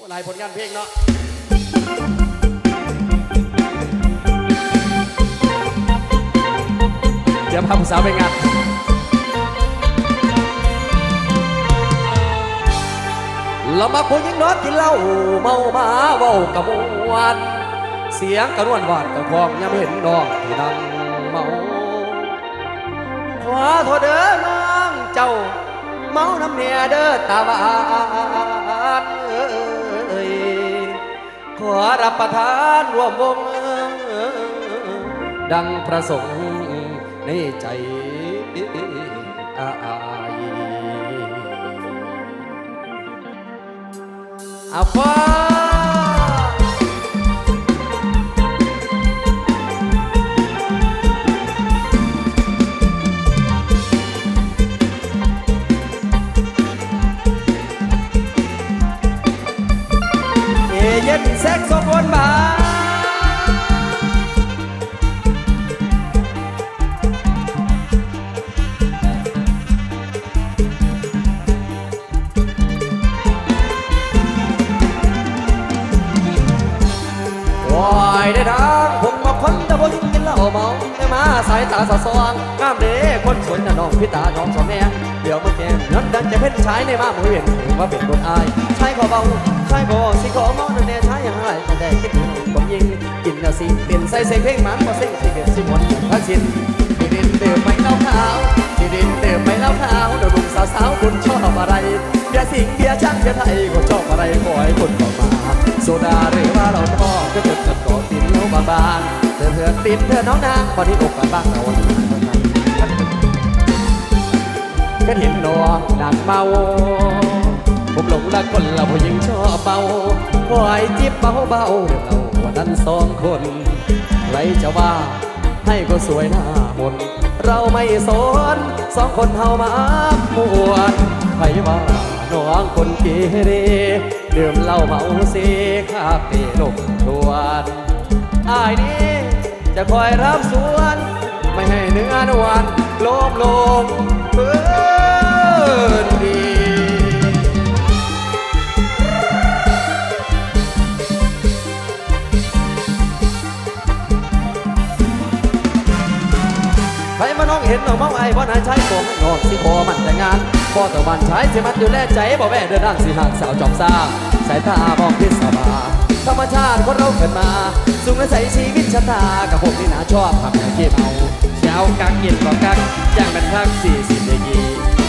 ว่าหลายผลงานเพลงเนาะเดี๋ยวพาผู้สาวไปงานเรามาคุยยิงนอนกินเหล้าเมามาเว้ากระมวลเสียงกระนวนวานกระคองยังเห็นน้องที่นั่งเมาขอโทษเด้อน้องเจ้าเมาน้ำเนียเด้อตาหวา รับประทานร่วมวง ดังประสงค์ในใจอายอาฟ้าเย็นแซกซโาสะสว่างงามเด้คนสวยน่ะน้องพี่ตาน้องสองแม่เดี๋ยวมาแกมย้นดันจะเพ่นชายในมามือเห็นถึงว่าเป็นคนอายชายขอเบาชายขอสิขอมานั่นแน่ชายอย่างไรแต่แต่คิดถึงผมยิงกินแล้วสิเป็นใส่เสียงเพลงมันก็เสียงสิเป็นสิมวนพักชินที่ดินเติมไม่เล่าขาวที่ดินเติมไม่เล่าขาวเดี๋ยวหนุ่มสาวสาวคุณชอบอะไรเบียสิงเบียช่างเบียไทยก็ชอบอะไรขอให้คุณบอกมาโซดาหรือว่าเราทอก็จะเกิดก่อติดแล้วบาง เธอเธอติดเธอน้องนางพอที่อกกันบ้างเราก็เห็นน้องนางเมาผมหลงรักคนเราผู้หญิงชอบเบาคอยจิบเบาเบาเราวันนั้นสองคนใครจะว่าให้ก็สวยหน้ามนเราไม่สนสองคนเฮามามวนใครว่าน้องคนเกเรดื่มเหล้าเมาเสียคาเฟ่ลงทวน อายนี้จะคอยรับส่วน ไม่ให้เนื้อนวลโลมลงเพื่นดีใครมาน้องเห็นน้องเมาไอ้บ่นายใช้ผมน้องสิขอมันแต่งานพ่อต่วันใช้สิมันดูแลใจบ่แม่เดินด้านสิหางสาวจอมซ่าสายตามองพิศวา ธรรมชาติคนเราเกิดมา สูงและใส่ชีวิตชะตา กับผมนี่นาชอบทำให้เก็บเอาเช้ากักกินก็กักย่างเป็นทักสี่สิบเดกี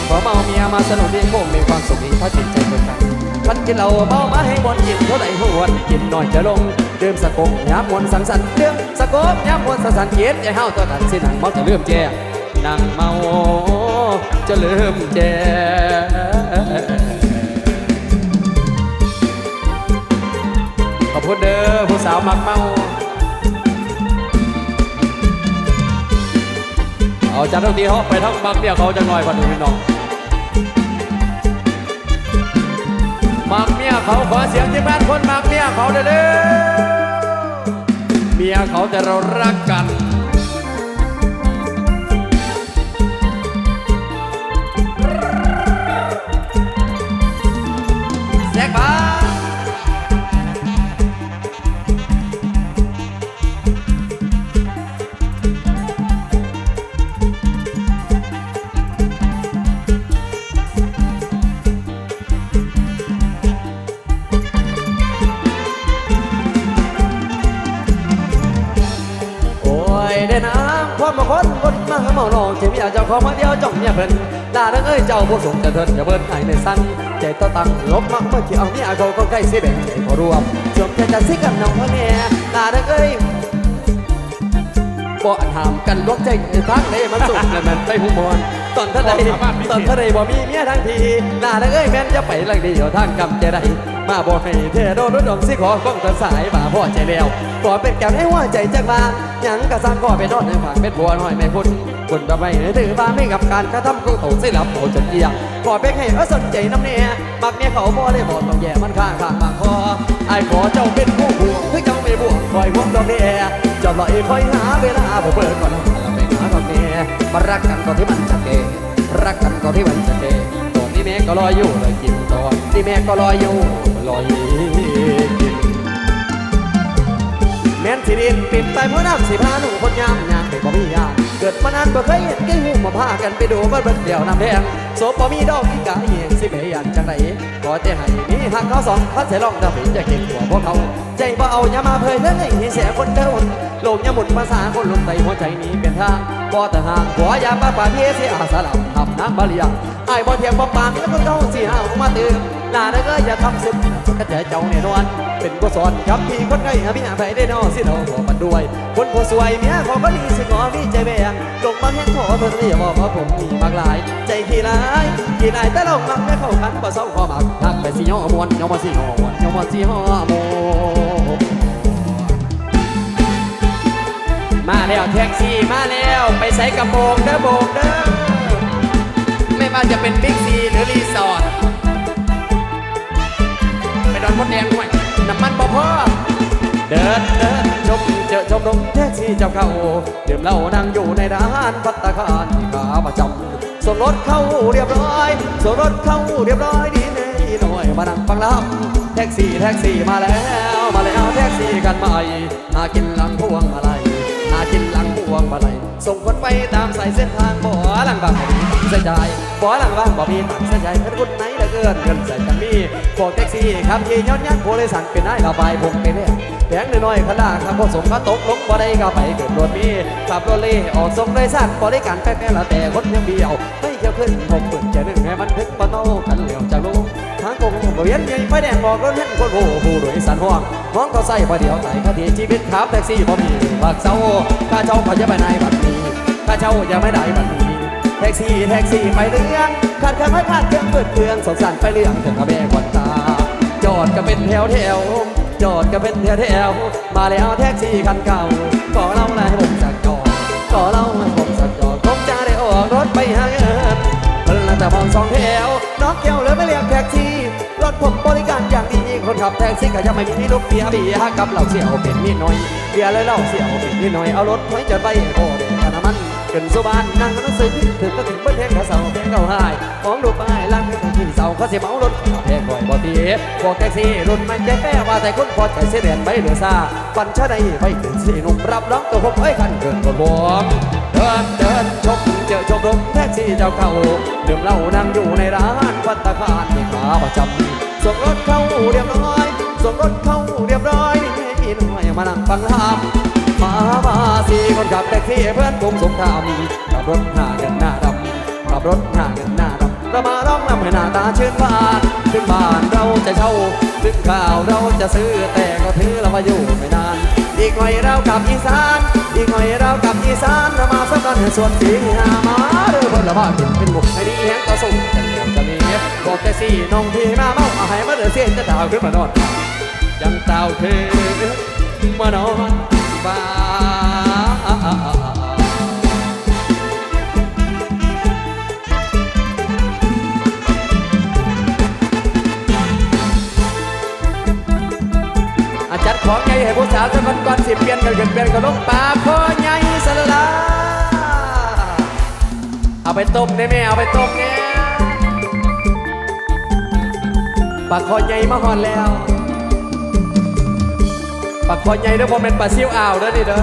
พอเมาเมียมาสนุกดีคงมีความสุขดีถ้าจิตใจเกินกันพันกินเหล้าเมามาให้บนกินเท่าไหร่หวนกินหน่อยจะลงเดื่มสะกงยามมวนสังสรรค์เรื่องสะกงยามมวนสังสรรค์เย็นใจเฮาตัวกันสิหนังเมาจะเริ่มแจนั่งเมาจะเริ่มแจ ขอบคุณเด้อผู้สาวมักเมา เอาจัดทั้งทีเขาไปทั้งบักเนี่ยเขาจะหน่อยกว่าหนูพี่น้องมักเมียเขาขอเสียงที่บ้านคนมักเมียเขาเด้อเด้อเมียเขาแต่เรารักกัน คนคนมาเมาหนองเจ็บอยากเจ้าของมาเดียวจ้องเนี่ยเพิ่นลาเด้อเอ้ยเจ้าผู้สงจะเถินอย่าเบิ่นให้ในสั้นใจต่อตังลบมักเมื่อกี้เอาเนี่ยเขาก็ใกล้สิแบ่งใจพอรวมจบแค่จะซิกันน้องพ่อแม่ลาเด้อเอ้ยบ่อันหามกันลบใจทางไหนมันสุขแล้วมันไปหุมอนตอนเท่าใดตอนเท่าใดบ่มีเมียทั้งทีลาเด้อเอ้ยแม่นจะไปลังเดียวทางกำใจใดมาบ่ให้เทโดนรถดองสิขอก้องตันสายมาพ่อใจแล้ว ขอเป็นแก้วให้ว่าใจจักบาหยังกะสร้างก็ไปนอนในฝังเป็นบัวหน่อยไม่พ้นคนแบบไม่ถือว่าไม่กับการกระทำของเขาสิรับโตจนเอียงขอเป็นให้เออสนใจน้ำเนี่ยมักเนี่ยเขาบ่ได้บอกต้องแย่มันข้างข้างบางคอไอ้ขอเจ้าเป็นผู้ห่วงคือเจ้าไม่บวกคอยห่วงดอกเนี่ยจ้าลอยคอยหาเวลาบ่เปิดก่อนแล้วไปหาดอกเนี่ยมารักกันก่อนที่มันจะเกรักกันก่อนที่มันจะเกตอนนี้แม่ก็รออยู่เลยกินตอนนี้แม่ก็รออยู่รออยู่ามสิพาหนุ่มคนยามยามเป็นบ่มียามเกิดมานานบ่เคยเห็นแก่หูมาพากันไปดูบ้านเบิ่งเดี่ยวน้ำแดงโซบ่มีดอกอีกาเองสิเบยันจังไดขอแต่ให้มีหักเขาสองพันเสลองดำเป็นจะเก่งกว่าพวกเขา ใจบ่เอาอย่ามาเผยเลยให้เสียคนเดินโลกอย่าหมุนภาษาคนลงใจหัวใจนี้เป็นทางบ่แต่ห่างหัวยาป้าป่าเพียเสียอาสาลับทำน้ำบาลียงไอ้บ่เทียงบ่ปากแล้วก็เก้าสี่ห้ามาตื่นหน้าได้ก็อย่าทำสุดก็จะเจ้าแน่นอน เป็นกุศลกับพี่คนไข้หาพี่หาไปได้นอสิเราบอกมันด้วย คนผู้สวยเมียขอก็ดีสิงอมีใจแบ่งลงมาแห้งขอเธออย่าบอกว่าผมมีมากหลาย ใจขี้ร้ายขี้นายแต่เรามักไม่เข้ากันบ่เศร้าขอมักทักไปสิย่อมวนย่อมาสิย่อมวนย่อมาสิย่อมวนมาแล้วแท็กซี่มาแล้วไปใส่กระโปรงเด้อโบกเด้อไม่ว่าจะเป็นบิ๊กซีหรือรีสอร์ทไปดอนมดแดงห่วย น้ำมันบ่พอเดินเดินชมเจอชมรมแท็กซี่เจ้าเข้าดื่มเหล้านั่งอยู่ในร้านพัตตาคารขาประจำส่งรถเข้าเรียบร้อยส่งรถเข้าเรียบร้อยดีแน่อีหน่อยมานั่งฟังลำแท็กซี่แท็กซี่มาแล้วมาแล้วแท็กซี่กันใหม่หากินหลังพวงมาลัยหากินหลังพวงมาลัย ส่งคนไปตามสายเส้นทางบ่อหลังบางบ่มีเส้นใจบ่อหลังบางบ่มีตังเส้นใจเพิ่นคนไหนเหลือเกินเงินใส่กันมีพวกแท็กซี่ครับยี่ย้อนยันผู้โดยสารเป็นนายระบายผมไปเนี่ยแพงน้อยๆขนาดครับผสมก็ตกลงบ่ได้ก็ไปเกิดรถมีขับรถเล่ออกส่งโดยสารบริการแป๊กๆละแต่คนยังเบี้ยวไม่เกี่ยวขึ้นผมเปิดใจหนึ่งให้มันถึงปะโนกันเหลียวจาก กงผมเวียนใหญ่ไฟแดงบอกรถเห็นคนโอ้ผู้โดยสารห่วงห้องเขาใส่พอเดียวใส่คดีชีวิตครับแท็กซี่บ่มีบักเซาข้าเจ้าพอจะไปไหนบัดนี้ข้าเจ้ายังไม่ได้บัดนี้แท็กซี่แท็กซี่ไปเรื่องขาดแค่ไม่ขาดเครื่องเปิดเครื่องสงสารไปเรื่องถึงกระเบงวันตา จอดก็เป็นแถวแถวจอดก็เป็นแถวแถวมาแล้วแท็กซี่คันเก่าก็เล่าให้ผมสักจอดก็เล่าให้ผมสักจอดผมจะได้ออกรถไปหาเงินเพิ่นละแต่มองสองแถวน้องแก้วเลยไม่เรียกแท็กซี่ ถผมบริการอย่างดีคนขับแท็กซี่ก็ยังไม่มีลูกเบียเบียร์กับเหล่าเสี่ยวเป็นนิดหน่อยเบียเลยเหล่าเสี่ยวเป็นนิดหน่อยเอารถไว้จอดไปโอ้เด็กน้ำมันขึ้นสุบานนั่งนังสือถึงก็ถึงเบิ้ลเพลงกระเสาเพลงเก่าหายของดูป้ายล่างเพลงที่เสาเขาเสิเมารถเพลงบ่อยบ่ตีพวกแท็กซี่รุ่นไม่แก้ว่าแต่คนพอใจเสียเด่นไม่เหลือซาปันชะใดไปถึงสี่หนุ่มรับร้องตัวผมไอ้คันเกินกว่าผมเดินเดินชมเจอชมรมแท็กซี่เจ้าเก่าดื่มเหล้านั่งอยู่ในร้านวัตตาคารที่ขาประจำ ส่งรถเข้าเรียบร้อยส่งรถเข้าเรียบร้อยนี่น่อยมานั่งฟังลำมามาสี่คนขับแท็กซี่เพื่อนกลุ่มสงครามขับรถหน้ากันหน้าดำขับรถหน้ากันหน้าดำเรามาร้องนำให้หน้าตาชื่นบานถึงบ้านเราจะเช่าถึงข้าวเราจะซื้อแต่ก็ถือเรามาอยู่ไม่นาน อีกหน่อยเรากลับอีสานอีกหน่อยเรากลับอีสานเรามาสักกันให้ส่วนสีหามาเรือพลบ้านเป็นบุกให้ดีแหงก็ส่ บอกแท็กซี่น้องที่มาเมาเอาให้มาเดือดเสียนจะดาวขึ้นมานอนยังเต่าเธอมานอนบ้าอาจัดของใหญ่ให้ผู้สาวสักคนก่อนสิเปลี่ยนกันเกินเปลี่ยนกันลงป่าคอใหญ่สลาเอาไปต้มได้ไหมเอาไปต้มเนี่ย ปลาคอใหญ่มาหอนแล้วปลาคอใหญ่เด้อผมเป็นปลาซิวอ่าวเด้อนี่เด้อ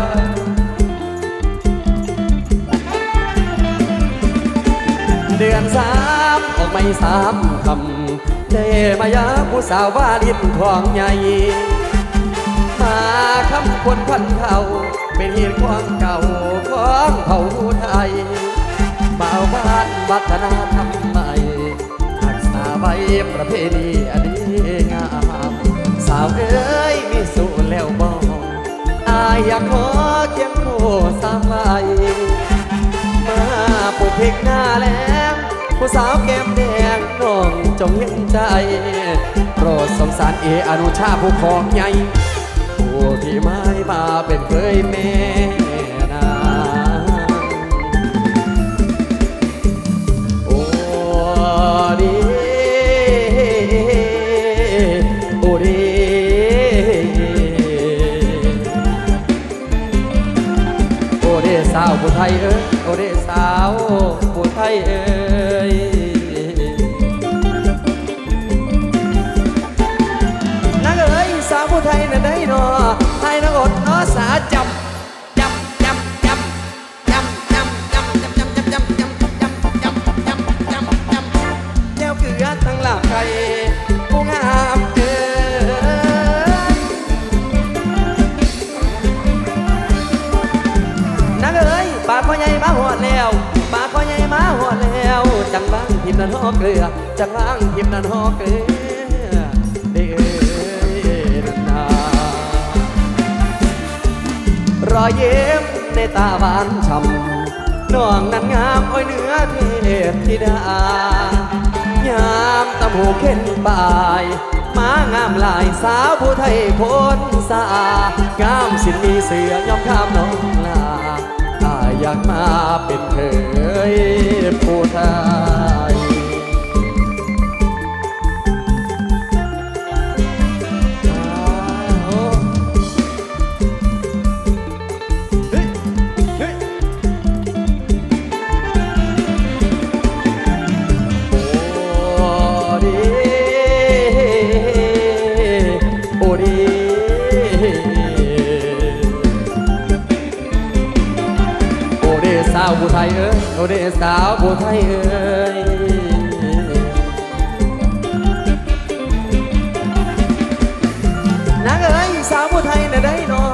เดือนสามออกไม่สามคำเดมายาผู้สาวว่าลิ้นของใหญ่มาคำคนพันเขาเป็นเหตุความเก่าของเผ่าไทยบ่าวบ้านวัฒนธรรม ไว้ประเพณีอันดีงามสาวเอ้ยมีสูแล้วบอกอายอยากขอเคียงคู่สามใบมาปลูกพริกหน้าแล้งผู้สาวแก้มแดงน้องจงเห็นใจ โปรดสงสารเออนุชาผู้ของใหญ่ผู้ที่ไม่มาเป็นเคยแม่ ผู้ไทยเอ้ยโอเดสาวผู้ไทยเอ้ย จังล้างทิมนันฮอกเอ้ยเด้อนนารอยเยิ้มในตาหวานช่ำน้องนั้นงามอ้อยเนื้อเทพธิดายามตะหูเข็นบายมางามหลายสาวผู้ไทยคนสางามสินมีเสือยอมข้ามน้องลาอายอยากมาเป็นเคยผู้ไทย ผู้ไทยเอ้ยนางเอ้ยสาวผู้ไทยน่ะได้นอ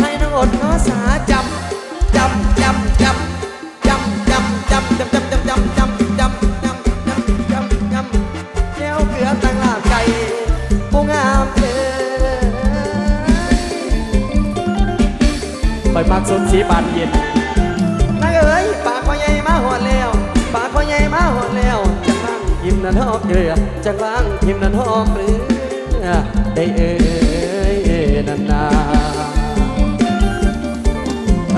ให้นางอดนอสาจำจำจำจำจำจำจำจำจำจำจำจำจำจำจำจำจำแก้วเกลือตั้งลาบไก่ผู้งามเธอไปมักสนสีบานเย็น นั้นหอกเกลือจังล่างทิมนั้นหอกเกลือได้เอ่ยนานา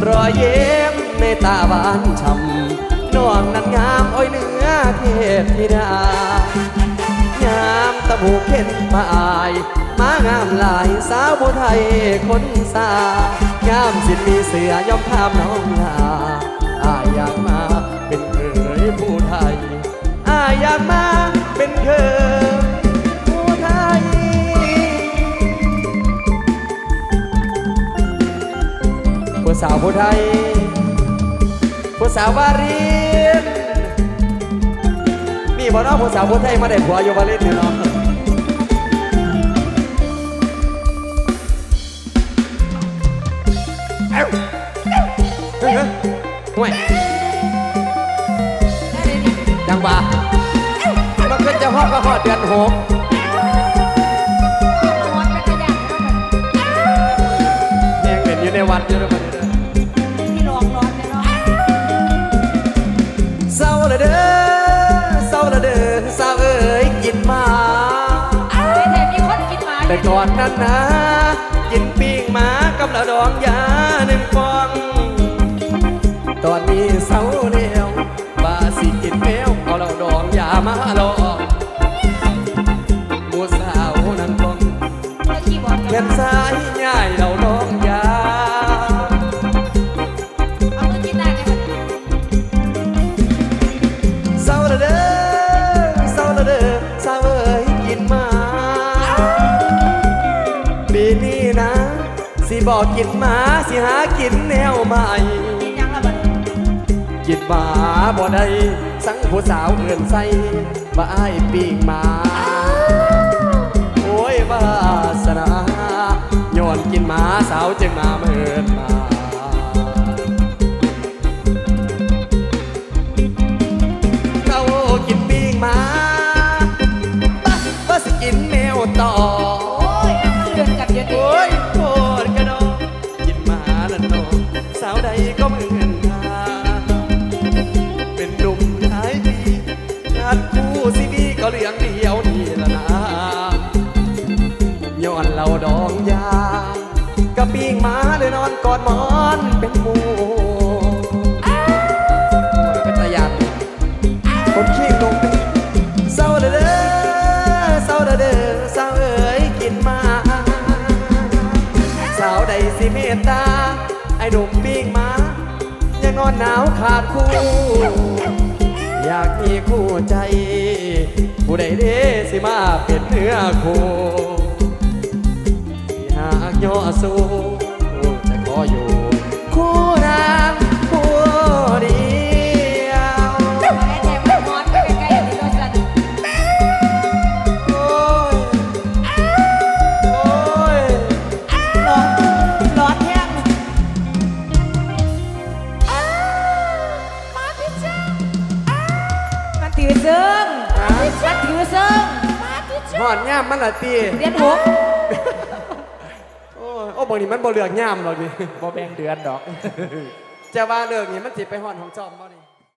รอยเยิ้มในตาหวานช่ำน้องนั้นงามอ้อยเนื้อเทพธิดางามตะบูเข็นปอายมางามหลายสาวผู้ไทยคนสางามสิมีเสือยอมข้ามน้องลาอายอยากมาเป็นเคยผู้ไทยอายอยากมา เป็นเคยผู้ไทย ผู้สาวผู้ไทย ผู้สาววารินมีบ่เนาะผู้สาวผู้ไทยมาได้ผัวอยู่วารินเนี่ยเนาะเอ้าเฮ้ยเฮ้ยห่วยจังหวะ มันขึ้นจะฮอดก็ฮอดเดือนหกแยังเห็นอยู่ในวัดอยู่แล้วมันเด้อเศร้าละเด้อเศร้าละเด้อสาวเอ้ยกินหมา แต่ก่อนนั้นนะกินปิ้งหมากับละดองยา บอกกินหมาสิหากินแนวใหม่กินหมาบ่ได้สังผู้สาวเงินใส่บ่อ้ายปีกหมาโอ้ยวาสนาย้อนกินหมาสาวจึงมาเมินมา อนอดหมอนเป็นหมูเป็นตะยันคนขี้งงเศร้าเด้อเด้อเศร้าเด้อเด้อสาวเอ๋ยกินมาสาวใดสิเมตตาไอ้หนุ่มปิ้งมายังนอนหนาวขาดคู่ อยากมีคู่ใจ ผู้ใดเด้สิมาเป็นเนื้อคู่ที่หากย่อสู้ อยู่ คู่รักคู่เดียวโอ้ยโอ้ยหลอดหลซึ่งมันถือซึ่งหอนย่ามมันละตีเรียนหก นี้มันบ่เลือกย่ามหรอกดิบ่แบ่งเดือนดอก จะว่าเลือกนี่มันสิไปหอดของจอมบ่นี่